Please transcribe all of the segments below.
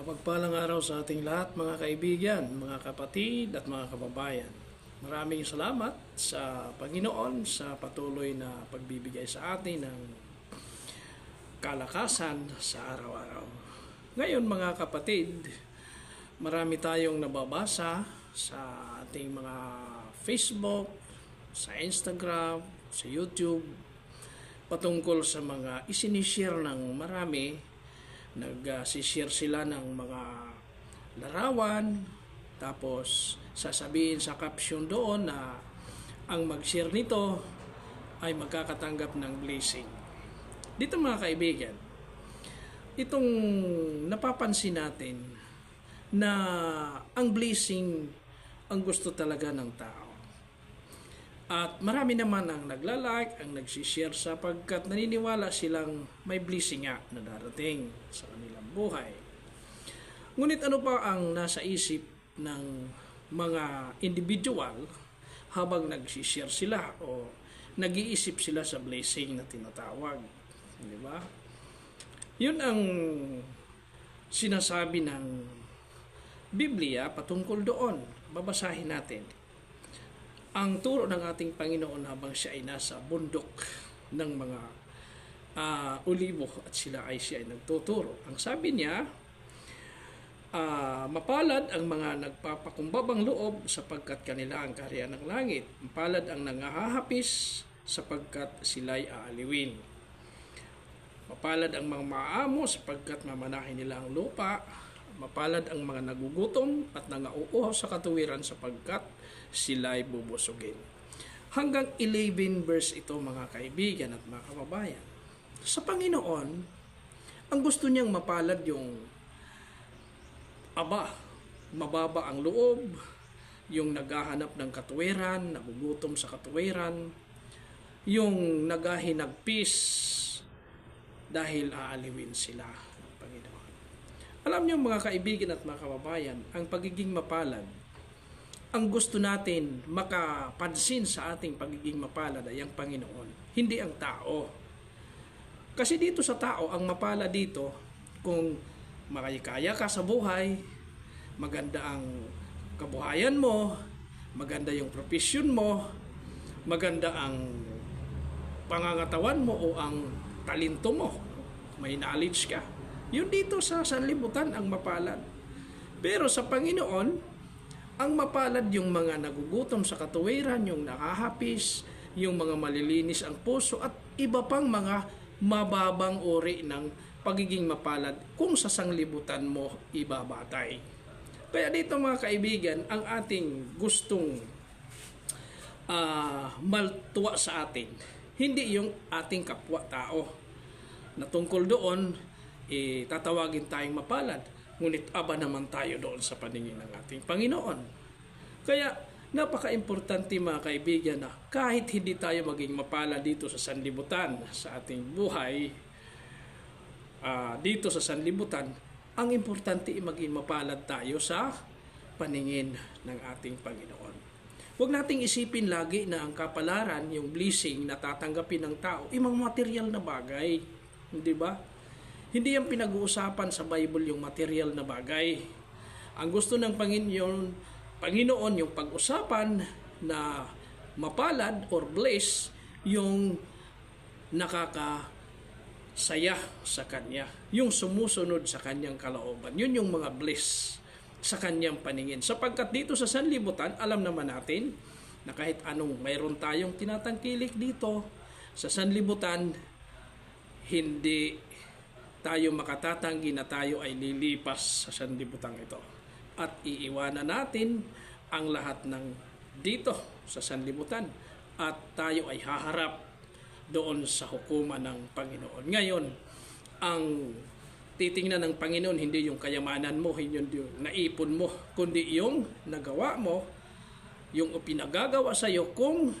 Mapagpalang araw sa ating lahat mga kaibigan, mga kapatid at mga kababayan. Maraming salamat sa Panginoon sa patuloy na pagbibigay sa atin ng kalakasan sa araw-araw. Ngayon mga kapatid, marami tayong nababasa sa ating mga Facebook, sa Instagram, sa YouTube, patungkol sa mga isinishare ng marami nag-share sila ng mga larawan tapos sasabihin sa caption doon na ang mag-share nito ay magkakatanggap ng blessing. Dito mga kaibigan, itong napapansin natin na ang blessing ang gusto talaga ng tao. At marami naman ang nagla-like, ang nagsishare sapagkat naniniwala silang may blessing nga na darating sa kanilang buhay. Ngunit ano pa ang nasa isip ng mga individual habang nagsishare sila o nag-iisip sila sa blessing na tinatawag. Di ba? Yun ang sinasabi ng Biblia patungkol doon. Babasahin natin ang turo ng ating Panginoon habang siya ay nasa bundok ng mga uh, ulibo at sila ay siya ay nagtuturo. Ang sabi niya, uh, mapalad ang mga nagpapakumbabang loob sapagkat kanila ang kaharian ng langit. Mapalad ang nangahahapis sapagkat sila'y aaliwin. Mapalad ang mga maamo sapagkat mamanahin nila ang lupa. Mapalad ang mga nagugutom at nangauuhaw sa katuwiran sapagkat sila ay bubusugin. Hanggang 11 verse ito mga kaibigan at mga kababayan. Sa Panginoon, ang gusto niyang mapalad yung aba, mababa ang loob, yung naghahanap ng katuwiran, nagugutom sa katuwiran, yung naghahinag peace dahil aaliwin sila ng Panginoon. Alam niyo mga kaibigan at mga kababayan, ang pagiging mapalad, ang gusto natin makapansin sa ating pagiging mapalad ay ang Panginoon, hindi ang tao. Kasi dito sa tao, ang mapala dito, kung makayakaya ka sa buhay, maganda ang kabuhayan mo, maganda yung profession mo, maganda ang pangangatawan mo o ang talento mo, may knowledge ka, yun dito sa sanlibutan ang mapalad. Pero sa Panginoon, ang mapalad yung mga nagugutom sa katuwiran, yung nakahapis, yung mga malilinis ang puso at iba pang mga mababang uri ng pagiging mapalad kung sa sanglibutan mo ibabatay. Kaya dito mga kaibigan, ang ating gustong uh, maltuwa sa atin, hindi yung ating kapwa-tao na tungkol doon eh, tatawagin tayong mapalad. Ngunit aba naman tayo doon sa paningin ng ating Panginoon. Kaya napaka-importante mga kaibigan na kahit hindi tayo maging mapalad dito sa sanlibutan, sa ating buhay, uh, dito sa sanlibutan, ang importante ay maging mapalad tayo sa paningin ng ating Panginoon. Huwag nating isipin lagi na ang kapalaran, yung blessing na tatanggapin ng tao, imang material na bagay. Hindi ba? Hindi yan pinag-uusapan sa Bible yung material na bagay. Ang gusto ng Panginoon, Panginoon yung pag-usapan na mapalad or bless yung nakaka saya sa Kanya. Yung sumusunod sa Kanyang kalooban. Yun yung mga bliss sa Kanyang paningin. Sapagkat dito sa sanlibutan, alam naman natin na kahit anong mayroon tayong tinatangkilik dito, sa sanlibutan, hindi tayo makatatanggi na tayo ay lilipas sa sanlibutan ito. At iiwanan natin ang lahat ng dito sa sanlibutan at tayo ay haharap doon sa hukuman ng Panginoon. Ngayon, ang titingnan ng Panginoon hindi yung kayamanan mo, hindi yung naipon mo, kundi yung nagawa mo, yung pinagagawa sa iyo kung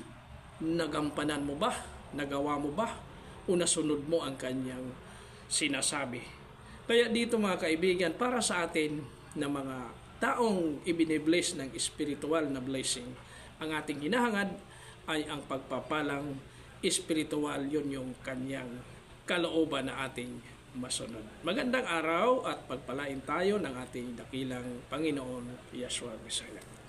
nagampanan mo ba, nagawa mo ba, o nasunod mo ang kanyang sinasabi. Kaya dito mga kaibigan, para sa atin na mga taong ibinibless ng spiritual na blessing, ang ating hinahangad ay ang pagpapalang espiritual, yun yung kanyang kalooban na ating masunod. Magandang araw at pagpalain tayo ng ating dakilang Panginoon Yeshua Messiah.